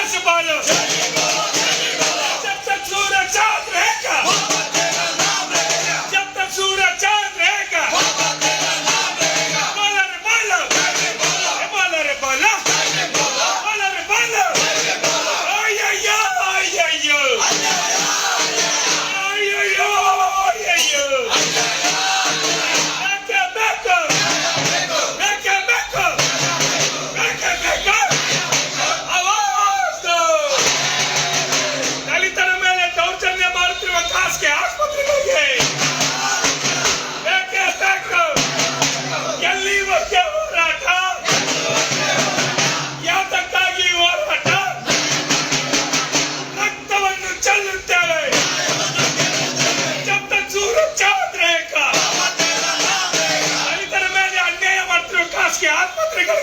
Marcha, Palha! के हाथ मत निकल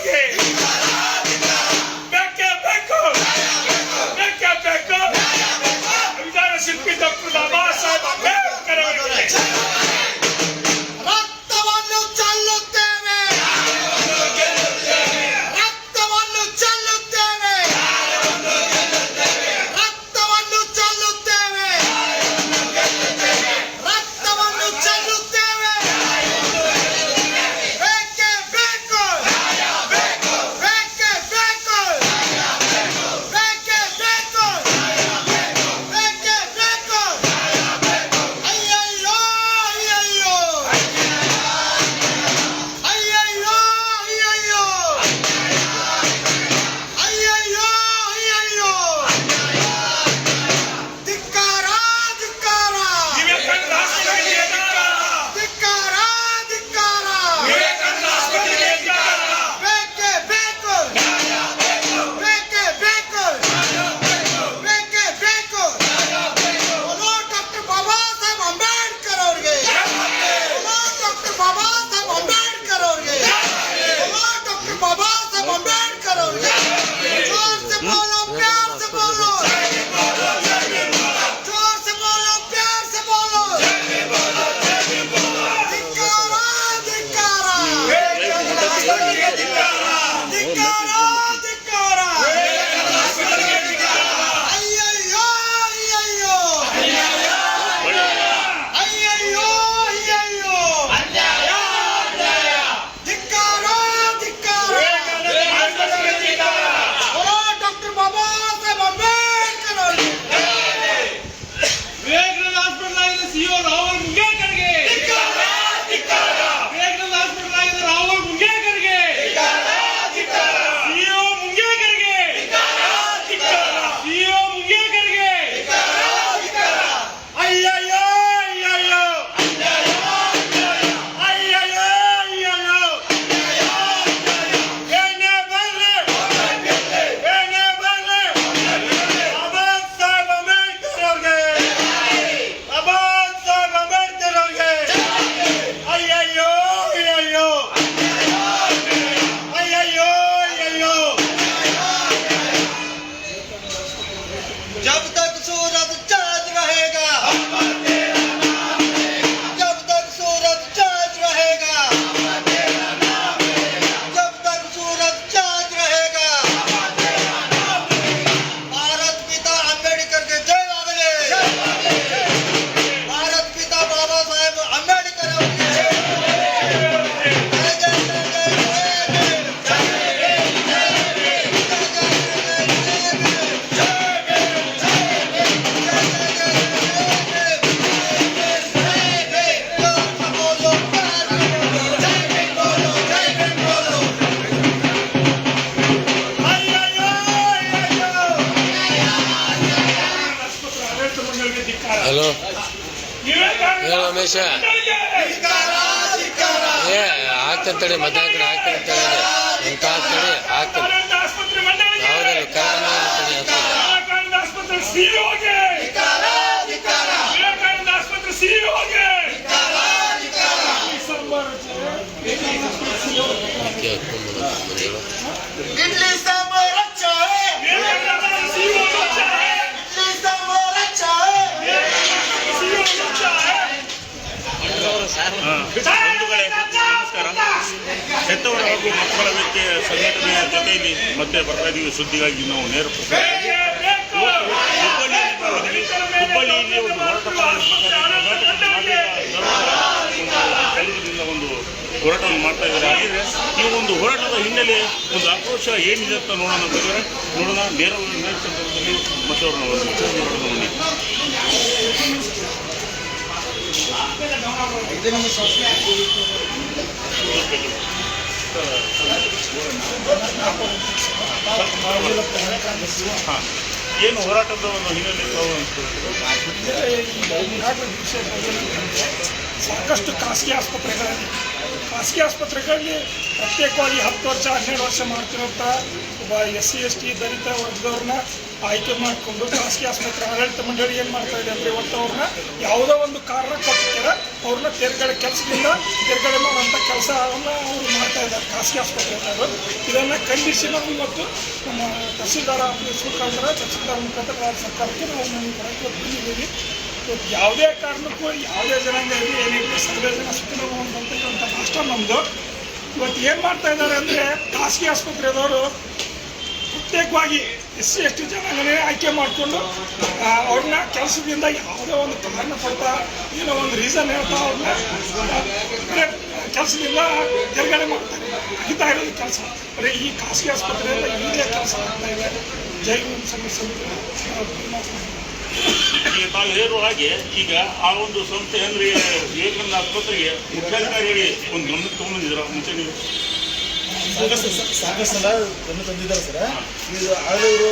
ಸಂತೋಷ ಏ ಆಗ್ತಂತ ಹೇಳಿ. ಮಧ್ಯಾಹ್ನ ಆಗ್ತಂತ ಹೇಳಿ ನಿಮ್ ಕಾಲ್ ತಡಿ ಆಗ್ತದೆ ಹೌದಲ್ಲ ಹೆತ್ತವರ ಹಾಗೂ ಮಕ್ಕಳ ವ್ಯಕ್ತಿಯ ಸಂಘಟನೆಯ ಜೊತೆಯಲ್ಲಿ ಮತ್ತೆ ಬರ್ತಾ ಇದೀವಿ ಸುದ್ದಿಗಾಗಿ ನಾವು ನೇರ ಹುಬ್ಬಳ್ಳಿ ಒಂದು ಹೋರಾಟ ಮಾಡಲಿಕ್ಕೆ ಕರ್ನಾಟಕ ಒಂದು ಹೋರಾಟವನ್ನು ಮಾಡ್ತಾ ಇದ್ದಾರೆ ಹಾಗಿದ್ರೆ ಈ ಒಂದು ಹೋರಾಟದ ಹಿನ್ನೆಲೆ ಒಂದು ಆಕ್ರೋಶ ಏನಿದೆ ಅಂತ ನೋಡೋಣ ಬೇಕಾದ್ರೆ ನೋಡೋಣ ನೇರವಾಗಿ ನೇರ ಸಂದರ್ಭದಲ್ಲಿ ಮತ್ತೆ ಅವ್ರನ್ನ ಬನ್ನಿ. ಏನು ಹೋರಾಟದ ಒಂದು ಹಿನ್ನೆಲೆ ಸಾಕಷ್ಟು ಖಾಸಗಿ ಆಸ್ಪತ್ರೆಗಳಲ್ಲಿ ಖಾಸಗಿ ಆಸ್ಪತ್ರೆಗಳಲ್ಲಿ ಪ್ರತ್ಯೇಕವಾಗಿ ಹತ್ತು ವರ್ಷ, ಹನ್ನೆರಡು ವರ್ಷ ಮಾಡ್ತಿರೋಂಥ ಒಬ್ಬ S C S T Dalit ವರ್ಗದವ್ರನ್ನ ಆಯ್ಕೆ ಮಾಡಿಕೊಂಡು ಖಾಸಗಿ ಆಸ್ಪತ್ರೆ, ಆಡಳಿತ ಮಂಡಳಿ ಏನು ಮಾಡ್ತಾ ಇದೆ ಅಂದರೆ ಇವತ್ತು ಅವ್ರನ್ನ ಯಾವುದೋ ಒಂದು ಕಾರಣ ಕೊಟ್ಟಿದ್ದಾರೆ ಅವ್ರನ್ನ ತೇರ್ಗಡೆ ಕೆಲಸದಿಂದ ತೇರ್ಗಡೆ ಮಾಡುವಂಥ ಕೆಲಸವನ್ನು ಅವರು ಮಾಡ್ತಾ ಇದ್ದಾರೆ, ಖಾಸಗಿ ಆಸ್ಪತ್ರೆಯವರು ಇದನ್ನು ಖಂಡಿಸಿ ನಾವು ಇವತ್ತು ನಮ್ಮ ತಹಸೀಲ್ದಾರ್ ಆಫೀಸ್ ಮುಖಾಂತರ, ತಹಸೀಲ್ದಾರ್ ಮುಖಾಂತರ ರಾಜ್ಯ ಸರ್ಕಾರಕ್ಕೆ ನಾವು ನಮ್ಮ ಕೊಡಕ್ಕೆ ಬಂದಿದ್ದೀವಿ ಇವತ್ತು ಯಾವುದೇ ಕಾರಣಕ್ಕೂ ಯಾವುದೇ ಜನಾಂಗ ಇರಲಿ ಏನಿರಲಿ ಸರ್ವೇ ಜನ ಸುಖಿನೋ ಅಂತಕ್ಕಂಥ ನಮ್ಮದು ಇವತ್ತು ಏನು ಮಾಡ್ತಾ ಇದ್ದಾರೆ ಅಂದರೆ ಖಾಸಗಿ ಆಸ್ಪತ್ರೆದವರು ಪ್ರತ್ಯೇಕವಾಗಿ ಎಸ್ ಸಿ ಎಸ್ ಟಿ ಜನಾಂಗನೇ ಆಯ್ಕೆ ಮಾಡಿಕೊಂಡು ಅವ್ರನ್ನ ಕೆಲಸದಿಂದ ಯಾವುದೇ ಒಂದು ಕಾರಣ ಪಡ್ತಾ ಏನೋ ಒಂದು ರೀಸನ್ ಹೇಳ್ತಾ ಅವ್ರನ್ನ ಕೆಲಸದಿಂದ ತೆರಗಡೆ ಮಾಡ್ತಾರೆ. ಆಗಿತಾ ಇರೋದು ಕೆಲಸ. ಬರೀ ಈ ಖಾಸಗಿ ಆಸ್ಪತ್ರೆಯಿಂದ ಇದೇ ಕೆಲಸ ಆಗ್ತಾ ಇದೆ. ಜೈ ಹಾಗೆ ಈಗ ಆ ಒಂದು ಸಂಸ್ಥೆ ಅಂದ್ರೆ ವಿವೇಕಾನಂದ ಆಸ್ಪತ್ರೆಗೆ ಮುಖ್ಯಾಧಿಕಾರಿ ಹೇಳಿ ಒಂದು ಗಮನ ತಗೊಂಡಿದ್ದೀರಾ ಮುಂಚೆ ನೀವು? ಸಾಕಷ್ಟು ಸಾಕಷ್ಟು ಗಮನ ತಂದಿದ್ದಾರೆ ಸರ್. ಇದು ಆಳಿದವರು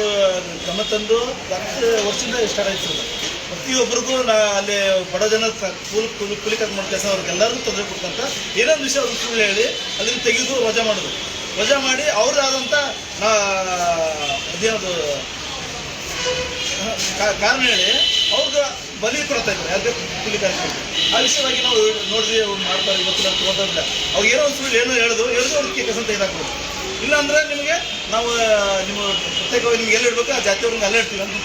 ಗಮನ ತಂದು ಹತ್ತು ವರ್ಷದಿಂದ ಸ್ಟಾರ್ಟ್ ಆಯ್ತು ಸರ್. ಪ್ರತಿಯೊಬ್ಬರಿಗೂ ನಾ ಅಲ್ಲಿ ಬಡ ಜನ ಕೂಲಿ ಕೂಲಿ ಕೂಲಿ ಕಟ್ ಮಾಡೋ ಕೆಲಸ ಅವ್ರಿಗೆಲ್ಲರಿಗೂ ತೊಂದರೆ ಕೊಡ್ತಂತ ಏನೊಂದು ವಿಷಯ ಅವ್ರ ಸುಳ್ಳು ಹೇಳಿ ಅದನ್ನು ತೆಗೆದು ವಜಾ ಮಾಡೋದು ವಜಾ ಮಾಡಿ ಅವ್ರದ್ದಾದಂಥ ನಾ ಅದೇನದು ಕಾರಣ ಹೇಳಿ ಅವ್ರಿಗೆ ಬಲಿ ಕೊಡ್ತಾ ಇದ್ದಾರೆ ಯಾವುದೇ ಕೂಲಿ ಕಾರ್ಮಿಕರಿಗೆ ಆ ವಿಷಯವಾಗಿ ನಾವು ನೋಡ್ರಿ ಅವ್ರು ಮಾಡ್ತಾರೆ ಇವತ್ತು ನಾವು ತಗೋದಿಲ್ಲ ಅವ್ರು ಏನೋ ಒಂದು ಸುಳ್ಳು ಏನೋ ಹೇಳೋದು ಹೇಳಿದ್ರು ಅವ್ರಿಗೆ ಕೆಲಸ ತೆಗೆದಾಕ್ಬೋದು ಇಲ್ಲ ಅಂದ್ರೆ ನಿಮಗೆ ನಾವು ನಿಮ್ಮ ಪ್ರತ್ಯೇಕವಾಗಿ ನಿಮ್ಗೆ ಎಲ್ಲಿ ಇಡ್ಬೇಕು ಆ ಜಾತಿಯವ್ರಿಗೆ ಅಲ್ಲೇ ಇಡ್ತೀವಿ ಅಂತ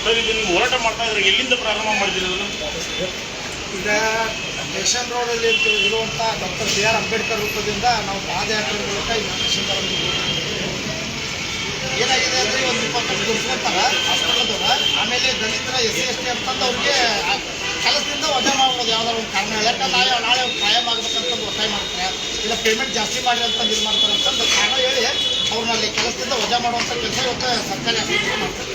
ಸರ್ ಇದು ನೀವು ಹೋರಾಟ ಮಾಡ್ತಾ ಇದ್ರೆ ಎಲ್ಲಿಂದ ಪ್ರಾರಂಭ ಮಾಡಿದ್ದೀರಿ ಅದನ್ನು? ಈಗ ನೇಷನ್ ರೋಡಲ್ಲಿ ಇರುವಂಥ ಡಾಕ್ಟರ್ ಬಿ ಆರ್ ಅಂಬೇಡ್ಕರ್ ರೂಪದಿಂದ ನಾವು ಪಾದಯಾತ್ರೆ ಮೂಲಕ ಈ ನೇಷನ್ ರೋಡ್ ಏನಾಗಿದೆ ಅಂದರೆ ಒಂದು ಇಪ್ಪತ್ತೊಂದು ದುಡ್ಸ್ಕೊಂತಾರ ಹಾಸ್ಪಿಟಲ್ದವ್ರ ಆಮೇಲೆ ದಲಿತರ ಎಸ್ ಸಿ, ಎಸ್ ಟಿ ಅಂತಂದು ಅವ್ರಿಗೆ ಕೆಲಸದಿಂದ ವಜಾ ಮಾಡ್ಬೋದು ಯಾವ್ದಾದ್ರು ಒಂದು ಕಾರಣ. ಯಾಕಂದ್ರೆ ನಾಳೆ ನಾಳೆ ಅವ್ರು ಕಾಯಂ ಆಗ್ಬೇಕಂತ ಒತ್ತಾಯ ಮಾಡ್ತಾರೆ. ಇಲ್ಲ ಪೇಮೆಂಟ್ ಜಾಸ್ತಿ ಮಾಡಿ ಅಂತ ಇದು ಮಾಡ್ತಾರೆ ಅಂತಂದು ಕಾರಣ ಹೇಳಿ ಅವ್ರನ್ನ ಅಲ್ಲಿ ಕೆಲಸದಿಂದ ವಜಾ ಮಾಡುವಂಥ ಕೆಲಸ ಇವತ್ತು ಸರ್ಕಾರಿ ಆಸ್ಪತ್ರೆ ಮಾಡ್ತಾರೆ.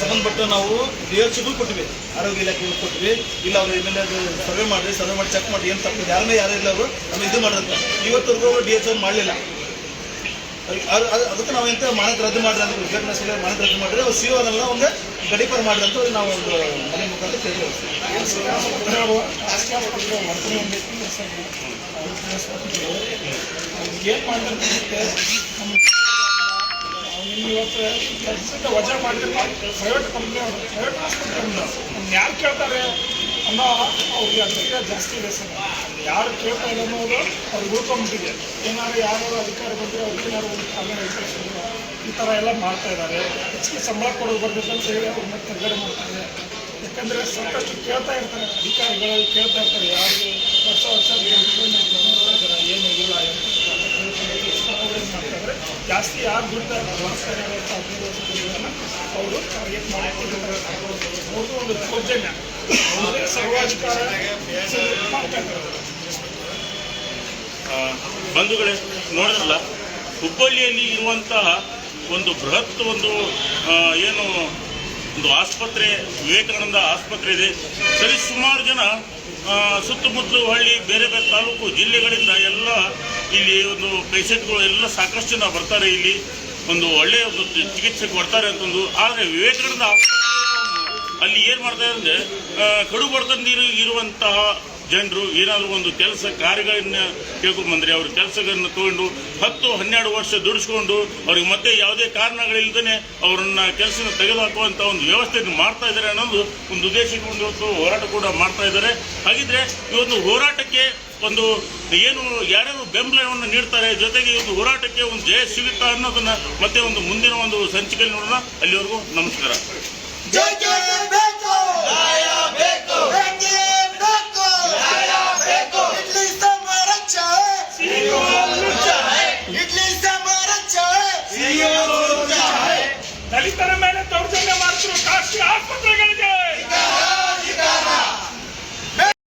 ಸಂಬಂಧಪಟ್ಟ ನಾವು ಡಿ ಎಚ್ ಕೊಟ್ಟಿವಿ. ಆರೋಗ್ಯ ಇಲಾಖೆಗೂ ಕೊಟ್ಟಿವಿ. ಇಲ್ಲ ಅವ್ರು ಇನ್ಮೇಲೆ ಅದು ಸರ್ವೆ ಮಾಡಿ ಸರ್ವೆ ಮಾಡಿ ಚೆಕ್ ಮಾಡಿ ಏನು ತಪ್ಪು ಯಾರನ್ನೇ ಯಾರು ಇಲ್ಲ ಅವರು ನಮ್ಗೆ ಇದು ಮಾಡಿದ್ರೆ ಇವತ್ತರೆಗೂ ಡಿ ಎಚ್ ಅವ್ರು ಮಾಡಲಿಲ್ಲ. ಅದಕ್ಕೆ ನಾವು ಎಂತ ಮಾನದ ರದ್ದು ಮಾಡಿದ್ರೆ ಅಂತ ವಿವೇಕಾನಂದ ಮಾನದ ರದ್ದು ಮಾಡಿದ್ರೆ ಅವ್ರು ಸಿ ಅವರೆಲ್ಲ ಒಂದು ಗಡಿಪಾರು ಮಾಡಿದ್ರೆ ಅಂತ ನಾವು ಒಂದು ಮನೆ ಮುಖಾಂತರ ಹೊಂದೈತಿ ಏನು ಮಾಡಿದ್ರೆ ನಮ್ಮ ಇವತ್ತು ಕೆಲಸದಿಂದ ವಜಾ ಮಾಡಿದ್ರೆ ಪ್ರೈವೇಟ್ ಕಂಪ್ನಿ ಪ್ರೈವೇಟ್ ಆಸ್ಪತ್ರೆ ನಮ್ಗೆ ಯಾರು ಕೇಳ್ತಾರೆ ಅನ್ನೋ ಅವ್ರಿಗೆ ಅದ್ರ ಜಾಸ್ತಿ ಇದೆ ಸರ್ ಯಾರು ಕೇಳ್ತಾ ಇಲ್ಲ ಅನ್ನೋದು ಅವ್ರಿಗೆ ಉಳ್ಕೊಂಬಿಟ್ಟಿದೆ ಏನಾದ್ರು ಯಾರು ಅಧಿಕಾರ ಬಂದರೆ ಅವ್ರಿಗೆ ಏನಾದ್ರು ಒಂದು ಕಾರಣ ಇಲ್ಲ ಈ ಥರ ಎಲ್ಲ ಮಾಡ್ತಾ ಇದ್ದಾರೆ ಹೆಚ್ಚಿಗೆ ಸಂಬಳ ಕೊಡೋದು ಬರ್ಬೇಕಂತ ಹೇಳಿ ಅವ್ರನ್ನ ತೆರಗಡೆ ಮಾಡ್ತಾರೆ ಯಾಕಂದರೆ ಸಾಕಷ್ಟು ಕೇಳ್ತಾ ಇರ್ತಾರೆ ಅಧಿಕಾರಿಗಳು ಕೇಳ್ತಾ ಇರ್ತಾರೆ ಯಾರಿಗೆ ವರ್ಷ ವರ್ಷ ಏನು ಏನು ಅವ್ರು ಮಾಡ್ತಾರೆ ಜಾಸ್ತಿ ಯಾರು ದುಡ್ತಾರೆ ಬಳಸ್ತಾರೆ ಅಂತ ಹದಿನೈದು ವರ್ಷ ದುಡ್ಡನ್ನು ಅವರು ಟಾರ್ಗೆಟ್ ಮಾಡಿಕೊಂಡಿದ್ದಾರೆ ಅವ್ರದ್ದು ಒಂದು ಸೌಜನ್ಯ. ಅವರೇ ಸರ್ವಾಧಿಕಾರ ಬಂಧುಗಳೇ, ನೋಡಿದ್ರಲ್ಲ, ಹುಬ್ಬಳ್ಳಿಯಲ್ಲಿ ಇರುವಂತಹ ಒಂದು ಬೃಹತ್ ಒಂದು ಏನು ಒಂದು ಆಸ್ಪತ್ರೆ, ವಿವೇಕಾನಂದ ಆಸ್ಪತ್ರೆ ಇದೆ. ಸರಿ, ಸುಮಾರು ಜನ ಸುತ್ತಮುತ್ತಲು ಹಳ್ಳಿ, ಬೇರೆ ಬೇರೆ ತಾಲೂಕು ಜಿಲ್ಲೆಗಳಿಂದ ಎಲ್ಲ ಇಲ್ಲಿ ಒಂದು ಪೇಷಂಟ್ಗಳು ಎಲ್ಲ ಸಾಕಷ್ಟು ಜನ ಬರ್ತಾರೆ ಇಲ್ಲಿ. ಒಂದು ಒಳ್ಳೆಯ ಒಂದು ಚಿಕಿತ್ಸೆ ಕೊಡ್ತಾರೆ ಅಂತಂದು. ಆದರೆ ವಿವೇಕಾನಂದ ಅಲ್ಲಿ ಏನು ಮಾಡ್ತಾರೆ ಅಂದರೆ ಕಡು ಬಡತನದಿರು ಇರುವಂತಹ ಜನರು ಏನಾದರೂ ಒಂದು ಕೆಲಸ ಕಾರ್ಯಗಳನ್ನ ಕೇಳ್ಕೊಂಬಂದ್ರೆ ಅವ್ರ ಕೆಲಸಗಳನ್ನು ತಗೊಂಡು ಹತ್ತು ಹನ್ನೆರಡು ವರ್ಷ ದುಡಿಸ್ಕೊಂಡು ಅವ್ರಿಗೆ ಮತ್ತೆ ಯಾವುದೇ ಕಾರಣಗಳಿಲ್ಲದೇ ಅವರನ್ನ ಕೆಲಸನ ತೆಗೆದುಹಾಕುವಂಥ ಒಂದು ವ್ಯವಸ್ಥೆಯನ್ನು ಮಾಡ್ತಾ ಇದ್ದಾರೆ ಅನ್ನೋದು ಒಂದು ಉದ್ದೇಶಕ್ಕೆ ಒಂದು ಹೋರಾಟ ಕೂಡ ಮಾಡ್ತಾ ಇದ್ದಾರೆ. ಹಾಗಿದ್ರೆ ಈ ಒಂದು ಹೋರಾಟಕ್ಕೆ ಒಂದು ಏನು ಯಾರ್ಯಾರು ಬೆಂಬಲವನ್ನು ನೀಡ್ತಾರೆ, ಜೊತೆಗೆ ಒಂದು ಹೋರಾಟಕ್ಕೆ ಒಂದು ಜಯ ಸಿಗುತ್ತಾ ಅನ್ನೋದನ್ನ ಮತ್ತೆ ಒಂದು ಮುಂದಿನ ಒಂದು ಸಂಚಿಕೆಯಲ್ಲಿ ನೋಡೋಣ. ಅಲ್ಲಿವರೆಗೂ ನಮಸ್ಕಾರ.